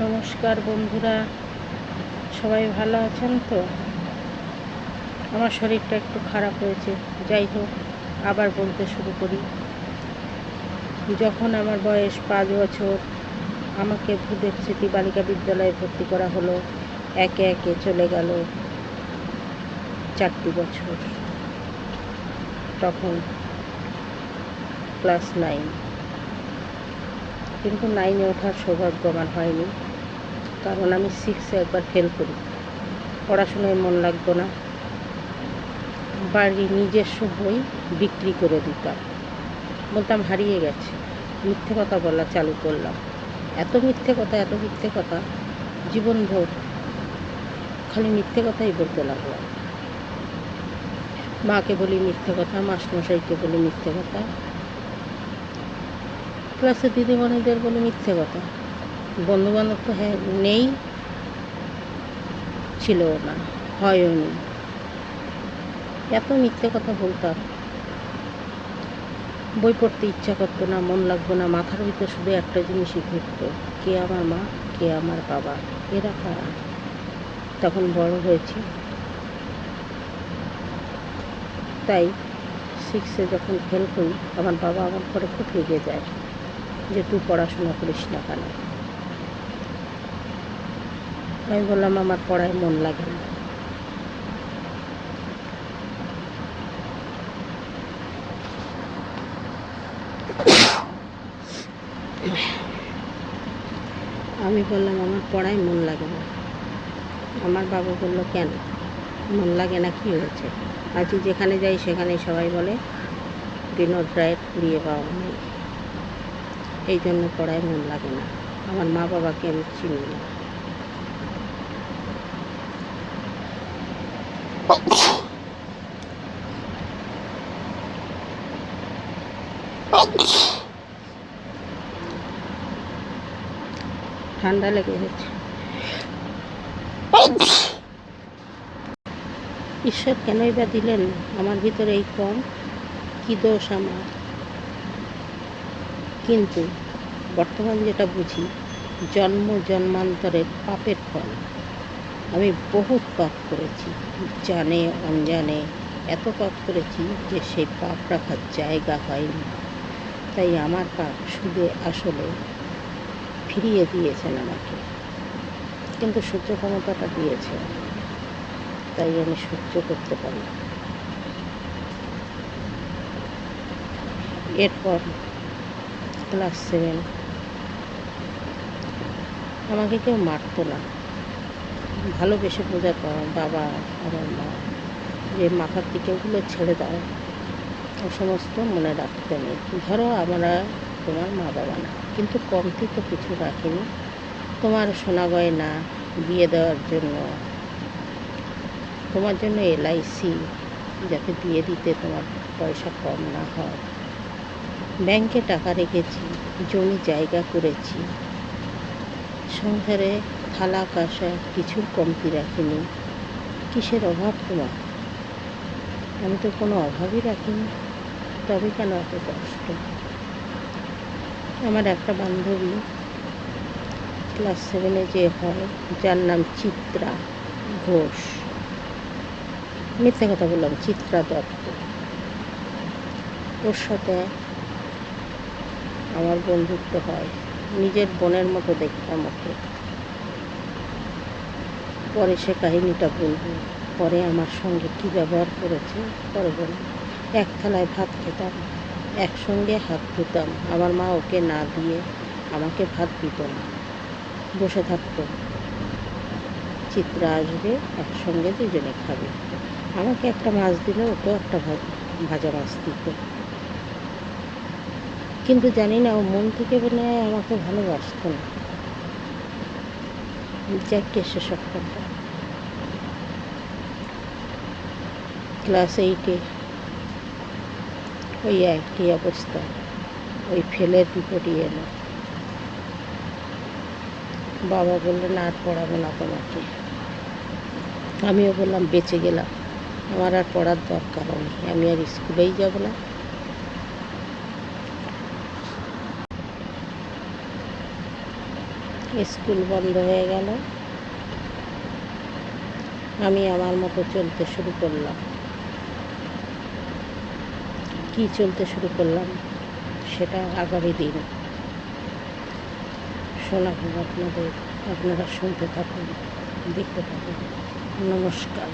নমস্কার বন্ধুরা, সবাই ভালো আছেন তো? আমার শরীরটা একটু খারাপ হয়েছে, যাই হোক, আবার বলতে শুরু করি। যখন আমার বয়স পাঁচ বছর, আমাকে ভূদেব স্মৃতি বালিকা বিদ্যালয়ে ভর্তি করা হলো, একে একে চলে গেল চারটি বছর। তখন ক্লাস নাইন। কিন্তু নাইনে ওঠার সৌভাগ্য আমার হয়নি। কারণ আমি সিক্সে একবার ফেল করি। পড়াশোনায় মন লাগতো না। বাড়ির নিজস্ব বই বিক্রি করে দিতাম। বলতাম, হারিয়ে গেছে। মিথ্যে কথা বলা চালু করলাম। এত মিথ্যে কথা, এত মিথ্যে কথা, জীবনভর খালি মিথ্যে কথাই বলতে লাগলাম। মাকে বলি মিথ্যে কথা মাস্টমশাইকে বলি মিথ্যে কথা। ক্লাসে দিদিমণিদের বলে মিথ্যে কথা। বন্ধু বান্ধব তো হ্যাঁ নেই। ছিল না, হয়ও নি এত মিথ্যে কথা বলতাম বই পড়তে ইচ্ছা করতো না, মন লাগতো না, মাথার ভিতরে শুধু একটা জিনিসই ঘুরতো, কে আমার মা, কে আমার বাবা, এরা কারা? তখন বড় হয়েছি। তাই সিক্সে যখন ফেল করি, আমার বাবা আমার পরে খুব রেগে যায়। যে তুই পড়াশোনা করিস না কেন? আমি বললাম, আমার পড়ায় মন লাগে না। আমি বললাম, আমার পড়ায় মন লাগে না। আমার বাবা বলল, কেন? মন লাগে না, কি হয়েছে? আজ যেখানে যাই সেখানে সবাই বলে, বিনোদ রায়ের বিয়ে পাওয়া নেই। এই জন্য পড়ায় মন লাগে না। আমার মা বাবাকে আমি চিনি না। ঠান্ডা লেগে গেছে। ঈশ্বর কেনই বা দিলেন? আমার ভিতরে এই কম। কি দোষ আমার? কিন্তু বর্তমান যেটা বুঝি, জন্ম জন্মান্তরের পাপের ফল। আমি বহুত পাপ করেছি, জানে, অনজানে, এত পাপ করেছি যে সেই পাপ রাখার জায়গা হয়নি। তাই আমার পাপ সুদে আসলে ফিরিয়ে দিয়েছেন আমাকে। কিন্তু সহ্য ক্ষমতাটা দিয়েছে তাই আমি সহ্য করতে পারি এরপর ক্লাস সেভেন। আমাকে কেউ মারতো না। ভালোবেসে বোঝাতো বাবা, আমার মা, যে মাথার দিকে ওগুলো ছেড়ে দাও। ও সমস্ত মনে রাখতে নেই। ধরো আমরা তোমার মা বাবা না, কিন্তু কমতি তো কিছু রাখিনি। তোমার সোনা গয়না বিয়ে দেওয়ার জন্য, তোমার জন্য এলআইসি যাতে বিয়ে দিতে তোমার পয়সা কম না হয়। ব্যাংকে টাকা রেখেছি, জমি জায়গা করেছি। সংসারে থালা, কাঁসা কিছুর কমতি রাখিনি। কিসের অভাব তোমার? আমি তো কোনো অভাবই রাখিনি। তবে কেন এত কষ্ট? আমার একটা বান্ধবী ক্লাস সেভেনে যে হয়, যার নাম চিত্রা ঘোষ। মিথ্যে কথা বললাম, চিত্রা দত্ত। ওর সাথে আমার বন্ধুত্ব হয়। নিজের বোনের মতো দেখতাম ওকে পরে সে কাহিনীটা বলব। পরে আমার সঙ্গে কী ব্যবহার করেছে, পরে বলব। এক থালায় ভাত খেতাম, একসঙ্গে হাত ধুতাম। আমার মা ওকে না দিয়ে আমাকে ভাত দিত না। বসে থাকতো। চিত্রা আসবে, একসঙ্গে দুজনে খাবে। আমাকে একটা মাছ দিলে ওকেও একটা ভাজা মাছ দিত। কিন্তু জানি না, ও মন থেকে হয় আমাকে ভালোবাসত না। যাকে সেসব কথা ক্লাস এইটে ওই একই অবস্থা, ওই ফেলের রিপোর্টই এলো। বাবা বললেন আর পড়াবো না তোমাকে। আমিও বললাম, বেঁচে গেলাম। আমার আর পড়ার দরকার নেই আমি আর স্কুলেই যাব না। স্কুল বন্ধ হয়ে গেল। আমি আমার মতো চলতে শুরু করলাম। কি চলতে শুরু করলাম সেটা আগামী দিন শোনাবো আপনাদের। আপনারা শুনতে থাকুন, দেখতে থাকুন। নমস্কার।